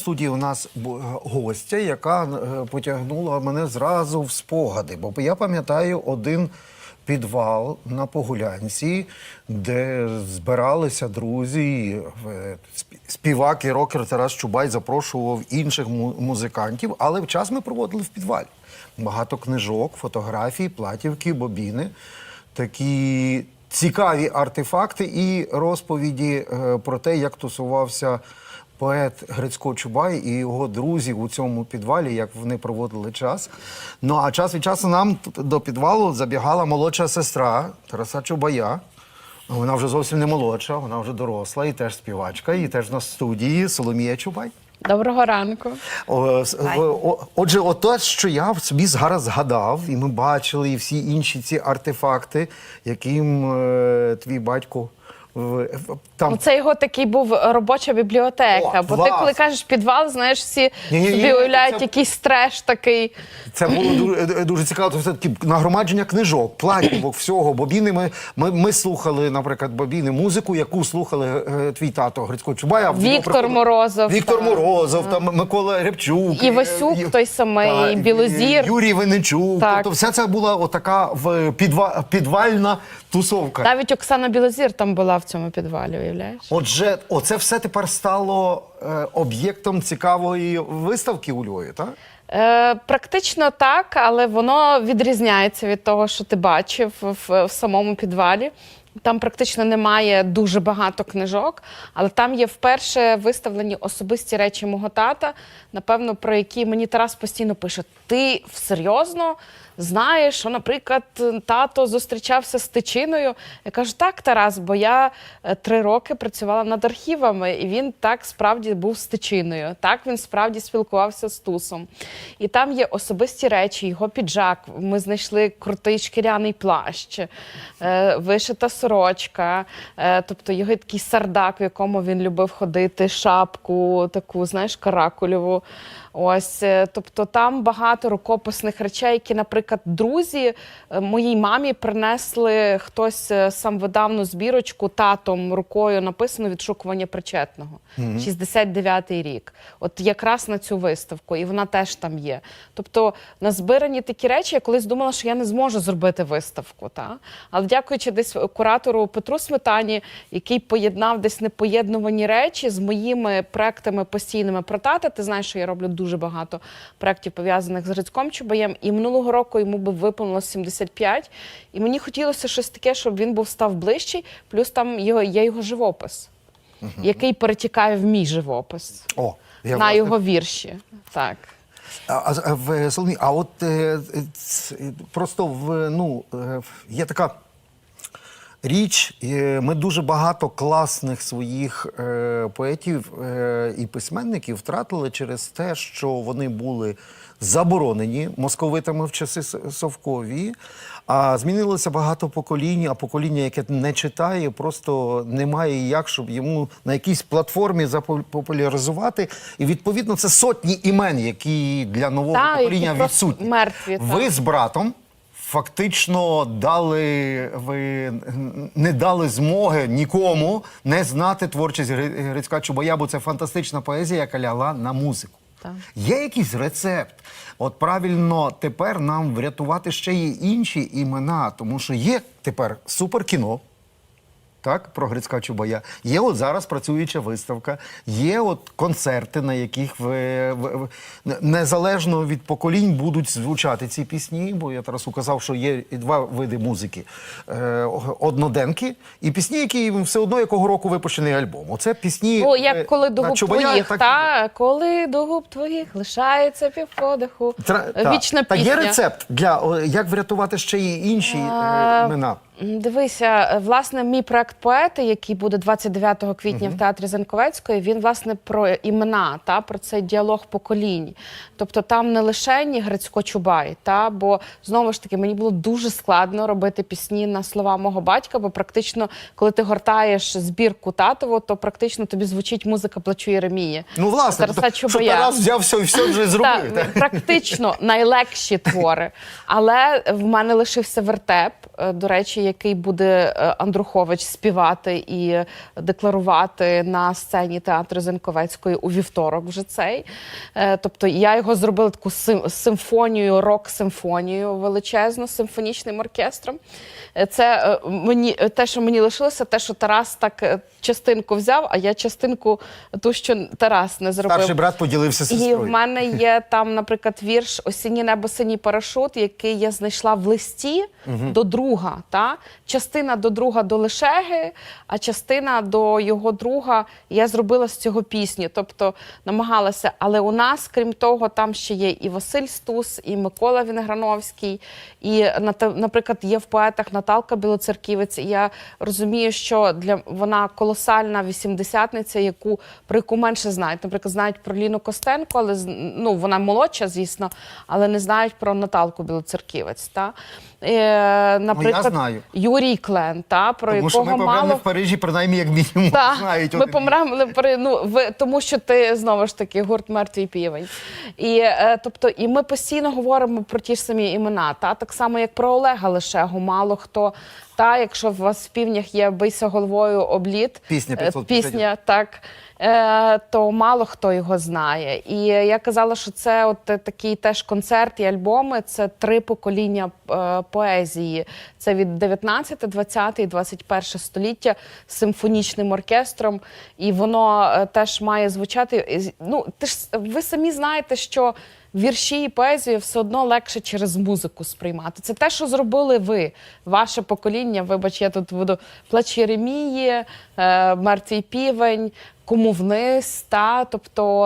студії у нас гостя, яка е, потягнула мене зразу в спогади. Бо я пам'ятаю один підвал на Погулянці, де збиралися друзі. е, Співак і рокер Тарас Чубай запрошував інших музикантів, але час ми проводили в підвалі. Багато книжок, фотографій, платівки, бобіни. Такі цікаві артефакти і розповіді е, про те, як тусувався поет Грицько Чубай і його друзі у цьому підвалі, як вони проводили час. Ну а час від часу нам до підвалу забігала молодша сестра Тараса Чубая. Вона вже зовсім не молодша, вона вже доросла і теж співачка, і теж на студії Соломія Чубай. Доброго ранку. О, о- Отже, ото, що я собі зараз згадав, і ми бачили і всі інші ці артефакти, яким е, твій батько в, там Ну, Це його такий був робоча бібліотека. О, бо ти, коли кажеш підвал, знаєш, всі Ні-ні-ні, собі уявляють це- якийсь треш такий. Це було дуже, дуже цікаво. Це все таки нагромадження книжок, платівок, всього. Бобіни. Ми, ми, ми слухали, наприклад, бобіни, музику, яку слухали е, твій тато Грицько нього Віктор Морозов, Віктор так. Морозов, там Микола Рябчук. І Васюк е, той самий, і Білозір. Юрій Винничук. Так. Тобто все це була отака в підва, підвальна тусовка. Навіть Оксана Білозір там була в цьому підвалі, уявляєш? Отже, оце все тепер стало е, об'єктом цікавої виставки у Львові, так? Е, практично так, але воно відрізняється від того, що ти бачив в, в самому підвалі. Там практично немає дуже багато книжок, але там є вперше виставлені особисті речі мого тата, напевно, про які мені Тарас постійно пише: Ти серйозно знаєш, що, наприклад, тато зустрічався з тичиною? Я кажу, так, Тарас, бо я е, три роки працювала над архівами, і він так справді був з тичиною. Так він справді спілкувався з тусом. І там є особисті речі, його піджак. Ми знайшли крутий шкіряний плащ, е, вишита сорочка, е, тобто його такий сардак, в якому він любив ходити, шапку, таку, знаєш, каракульову. Ось, е, тобто там багато рукописних речей, які, наприклад, друзі е, моїй мамі принесли хтось е, сам видавну збірочку татом рукою написано відшукування причетного. 69-й рік. От якраз на цю виставку, і вона теж там є. Тобто назбирані такі речі, я колись думала, що я не зможу зробити виставку. Та? Але дякуючи десь куратору Петру Сметані, який поєднав десь непоєднувані речі з моїми проектами постійними про тата. Ти знаєш, що я роблю дуже багато проєктів пов'язаних з Грицьком Чубаєм. І минулого року йому би виповнилось 75. І мені хотілося щось таке, щоб він був став ближчий. Плюс там його, є його живопис, який перетікає в мій живопис. О, я на власне- його вірші. Так. А, а, а в Соломі, а от е, просто в ну е, є така річ. Ми дуже багато класних своїх е, поетів е, і письменників втратили через те, що вони були заборонені московитами в часи Совкові. А змінилося багато поколінь, а покоління, яке не читає, просто немає як, щоб йому на якійсь платформі запопуляризувати. І відповідно це сотні імен, які для нового Та, покоління відсутні. мертві. Ви з братом фактично дали, ви не дали змоги нікому не знати творчість Гри- Грицька Чубая, бо це фантастична поезія, яка лягла на музику. Так. Є якийсь рецепт? От правильно тепер нам врятувати ще й інші імена, тому що є тепер суперкіно. Так, про Грицька Чубая. Є от зараз працююча виставка, є от концерти, на яких ви, ви- незалежно від поколінь будуть звучати ці пісні. Бо я Тарасу казав, що є два види музики: е, одноденки і пісні, які все одно якого року випущений альбом. Оце пісні. О, е, як коли до губ Чубая, твоїх, так- та коли до губ твоїх лишається півподиху. Тра- та- Вічна та пісня. є рецепт для як врятувати ще й інші е, А, імена. Дивися, е, власне, мій проект поети, який буде 29 квітня в театрі Занковецької, він власне про імена, та про цей діалог поколінь. Тобто там не лише ні Грицько Чубай, та бо знову ж таки мені було дуже складно робити пісні на слова мого батька, бо практично, коли ти гортаєш збірку татову, то практично тобі звучить музика плачу Єремії. Ну, власне, Тараса Чубая. Тарас взяв все і все вже зробив. Так, практично найлегші твори. Але в мене лишився вертеп, е, до речі, який буде е, Андрухович співати і декларувати на сцені театру Зенковецької у вівторок. Вже цей. Е, Тобто я його зробила таку симфонію, рок-симфонію величезну з симфонічним оркестром. Е, Це мені те, що мені лишилося, те, що Тарас так частинку взяв, а я частинку ту, що Тарас не зробив. Старший брат поділився І в мене є там, наприклад, вірш Осіннє небо синій парашут, який я знайшла в листі до друга. Та? Частина до друга до Лешеги, а частина до його друга я зробила з цього пісню. Тобто намагалася. Але у нас, крім того, там ще є і Василь Стус, і Микола Вінограновський, і наприклад, є в поетах Наталка Білоцерківець. І я розумію, що для вона колосальна вісімдесятниця, яку про яку менше знають. Наприклад, знають про Ліну Костенко, але ну вона молодша, звісно, але не знають про Наталку Білоцерківець. Та? Е, наприклад, знаю. Юрій Клен, та, про Тому що якого ми помремо мало. в Парижі, принаймні, як мінімум, та, знають. ми помремо при ну в тому, що ти знову ж таки гурт мертвий півень. І е, тобто, і ми постійно говоримо про ті ж самі імена. Та так само, як про Олега Лишегу, мало хто. Та, якщо у вас в півнях є бийся головою обліт, Пісня е, 550. пісня, так. Е, то мало хто його знає. І я казала, що це от е, такий теж концерт і альбоми. Це три покоління е, поезії. Це від 19, 20 і 21 століття з симфонічним оркестром. І воно е, теж має звучати. Ну, ти ж ви самі знаєте, що. Вірші і поезію все одно легше через музику сприймати. Це те, що зробили ви, ваше покоління. Вибач, я тут буду плач Єремії, е, мертвий півень, кому вниз. Та тобто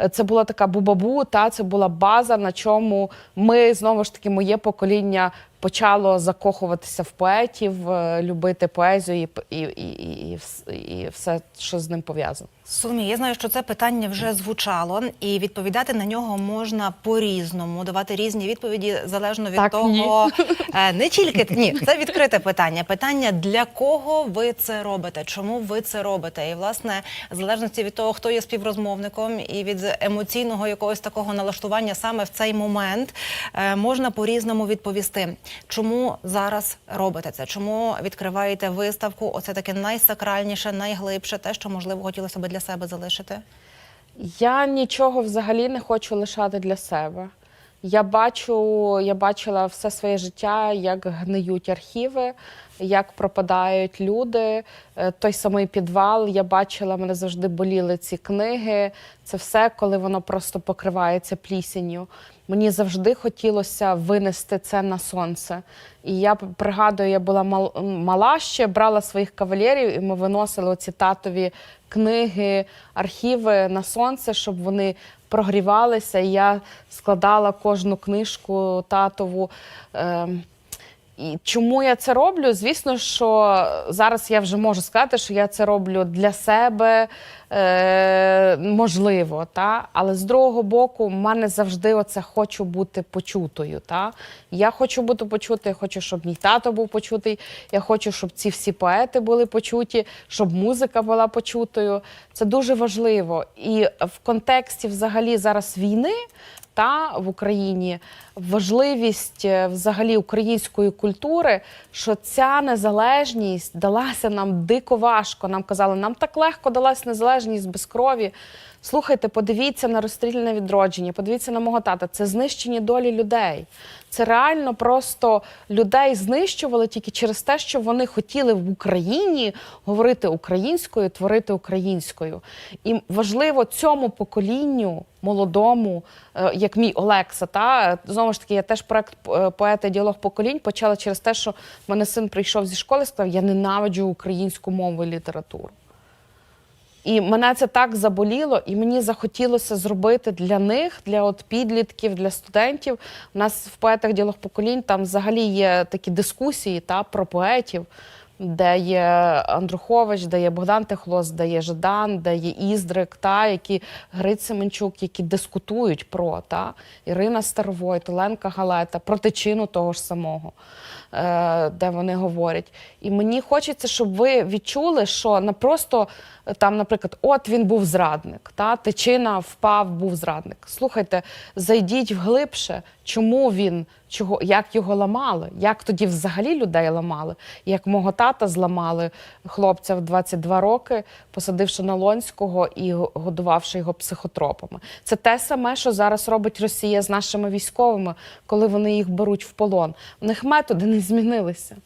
е, це була така бубабу, та це була база, на чому ми знову ж таки моє покоління почало закохуватися в поетів, е, любити поезію і, і, і, і, і, все, що з ним пов'язано. Соломія, я знаю, що це питання вже звучало, і відповідати на нього можна по-різному, давати різні відповіді залежно від Так, того, е, не тільки ні, це відкрите питання. Питання для кого ви це робите, чому ви це робите? І власне, в залежності від того, хто є співрозмовником, і від емоційного якогось такого налаштування саме в цей момент е, можна по-різному відповісти. Чому зараз робите це? Чому відкриваєте виставку? Оце таке найсакральніше, найглибше, те, що можливо хотілося би для себе залишити? Я нічого взагалі не хочу лишати для себе. Я бачу, я бачила все своє життя, як гниють архіви, як пропадають люди. Е, Той самий підвал. Я бачила, мене завжди боліли ці книги. Це все, коли воно просто покривається плісінню. Мені завжди хотілося винести це на сонце. І я пригадую, я була мал- мала ще, брала своїх кавалерів, і ми виносили оці татові книги, архіви на сонце, щоб вони прогрівалися. І я складала кожну книжку татову. Ем, і чому я це роблю? Звісно, що зараз я вже можу сказати, що я це роблю для себе, е, можливо, та? але з другого боку, в мене завжди оце хочу бути почутою. Та? Я хочу бути почутою, я хочу, щоб мій тато був почутий, я хочу, щоб ці всі поети були почуті, щоб музика була почутою. Це дуже важливо. І в контексті взагалі зараз війни та в Україні важливість е, взагалі української культури, що ця незалежність далася нам дико важко. Нам казали, нам так легко далась незалежність без крові. Слухайте, подивіться на розстріляне відродження, подивіться на мого тата. Це знищені долі людей. Це реально просто людей знищували тільки через те, що вони хотіли в Україні говорити українською, творити українською. І важливо цьому поколінню молодому, е, як мій Олекса, та знову ж таки, я теж проект е, поета діалог поколінь почала через те, що в мене син прийшов зі школи сказав, я ненавиджу українську мову і літературу. І мене це так заболіло, і мені захотілося зробити для них, для от підлітків, для студентів. У нас в поетах ділох поколінь там взагалі є такі дискусії та, про поетів, де є Андрухович, де є Богдан Техлос, де є Жадан, де є Іздрик, та, які Гриць Семенчук, які дискутують про та, Ірина Старовойт, Оленка Галета, про тичину того ж самого е, де вони говорять. І мені хочеться, щоб ви відчули, що не просто там, наприклад, от він був зрадник, та тичина впав, був зрадник. Слухайте, зайдіть вглибше, чому він, чого, як його ламали, як тоді взагалі людей ламали, як мого тата зламали хлопця в 22 роки, посадивши на Лонського і годувавши його психотропами. Це те саме, що зараз робить Росія з нашими військовими, коли вони їх беруть в полон. У них методи не змінилися.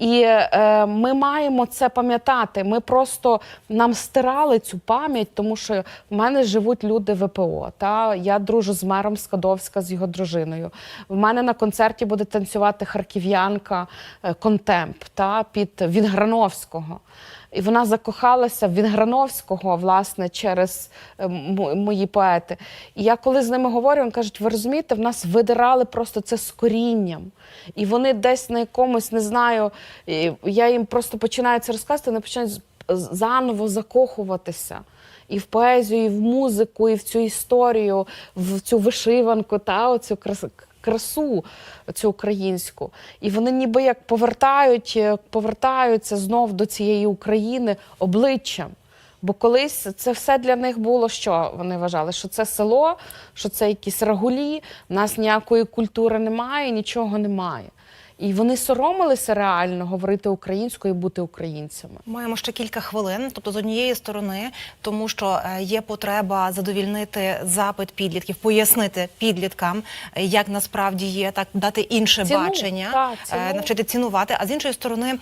І е, ми маємо це пам'ятати. Ми просто нам стирали цю пам'ять, тому що в мене живуть люди ВПО. Та я дружу з мером Скадовська з його дружиною. В мене на концерті буде танцювати харків'янка е, Контемп та під Вінграновського. І вона закохалася в Вінграновського, власне, через е, мої поети. І я коли з ними говорю, вони кажуть, ви розумієте, в нас видирали просто це з корінням. І вони десь на якомусь, не знаю, я їм просто починаю це розказувати, вони починають заново закохуватися. І в поезію, і в музику, і в цю історію, в цю вишиванку, та оцю крас- красу цю українську. І вони ніби як повертають, е, повертаються знов до цієї України обличчям. Бо колись це все для них було що вони вважали, що це село, що це якісь рагулі, в нас ніякої культури немає, нічого немає. І вони соромилися реально говорити українською і бути українцями. Маємо ще кілька хвилин. Тобто, з однієї сторони, тому що е, є потреба задовільнити запит підлітків, пояснити підліткам, е, як насправді є, так дати інше Ціну, бачення, так, е, ціну. навчити цінувати. А з іншої сторони,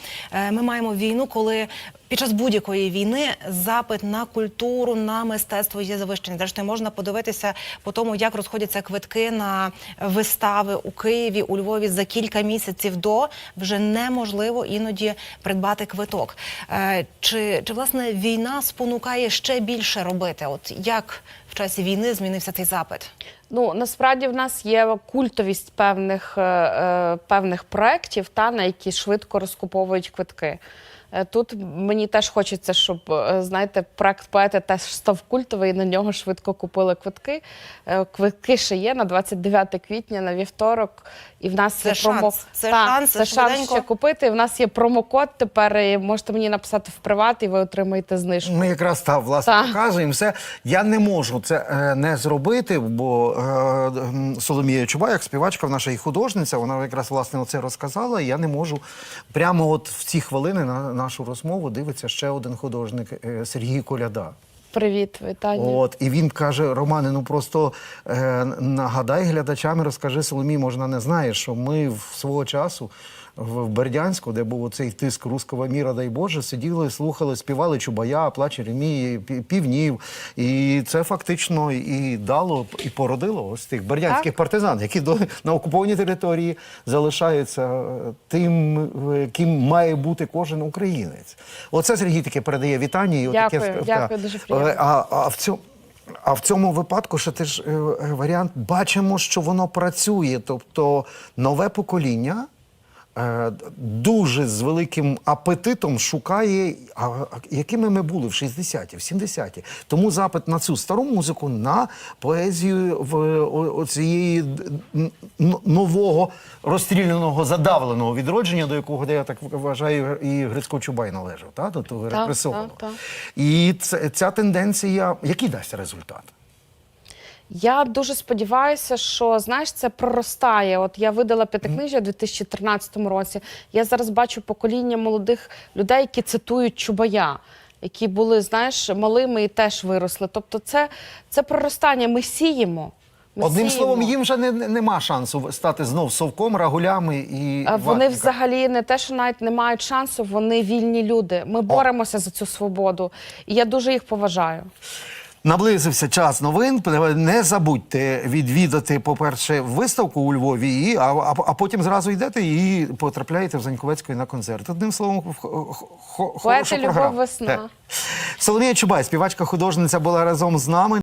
ми маємо війну, коли під час будь-якої війни запит на культуру, на мистецтво є завищений. Зрештою, можна подивитися по тому, як розходяться квитки на вистави у Києві, у Львові за кілька місяців до вже неможливо іноді придбати квиток. Е, Чи, чи власне війна спонукає ще більше робити? От як в часі війни змінився цей запит? Ну насправді в нас є культовість певних, е, е, певних проєктів, та на які швидко розкуповують квитки. Е, Тут мені теж хочеться, щоб знаєте, проект поети теж став культовий, і на нього швидко купили квитки. Квитки ще є на 29 квітня, на вівторок. І в нас Це є промо... шанс, це Так, шанс, це шанс ще купити. І в нас є промокод тепер. І можете мені написати в приват, і ви отримаєте знижку. Ми якраз так, власне, Так. показуємо все. Я не можу це е, не зробити, бо е, Соломія Чубай, як співачка, в наша і художниця, вона якраз власне оце розказала. і Я не можу прямо от в ці хвилини на нашу розмову дивиться ще один художник е, Сергій Коляда. Привіт, вітання. От і він каже: Романе, ну просто е, нагадай глядачам, розкажи Соломі, можна не знаєш, що ми в свого часу. В Бердянську, де був цей тиск руського міра, дай Боже, сиділи, слухали, співали Чубая, плач Ремії, півнів. І це фактично і дало, і породило ось тих бердянських Так. партизан, які до, на окупованій території залишаються е, тим, е, ким має бути кожен українець. Оце Сергій таке передає вітання. І Дякую, ск- дякую, та. дуже приємно. Е, А, а в цьому. А в цьому випадку ще теж варіант бачимо, що воно працює. Тобто нове покоління дуже з великим апетитом шукає, а, якими ми були в 60-ті, в 70-ті. Тому запит на цю стару музику, на поезію в оцієї нового розстріляного, задавленого відродження, до якого я так вважаю, і Грицько Чубай належав, та, до того репресованого. так, так. І це, ця тенденція, який дасть результат? Я дуже сподіваюся, що знаєш, це проростає. От я видала п'ятикнижжя у 2013 році. Я зараз бачу покоління молодих людей, які цитують Чубая, які були, знаєш, малими і теж виросли. Тобто, це, це проростання. Ми сіємо. Ми Одним сіємо. словом, їм вже не, не- нема шансу стати знов совком, рагулями і А Вони взагалі не те, що навіть не мають шансу, вони вільні люди. Ми боремося за цю свободу. І я дуже їх поважаю. Наблизився час новин. Не забудьте відвідати, по-перше, виставку у Львові, і, а, а, а потім зразу йдете і потрапляєте в Заньковецької на концерт. Одним словом, хороша програма. хороша любов, весна. Соломія Чубай, співачка художниця, була разом з нами.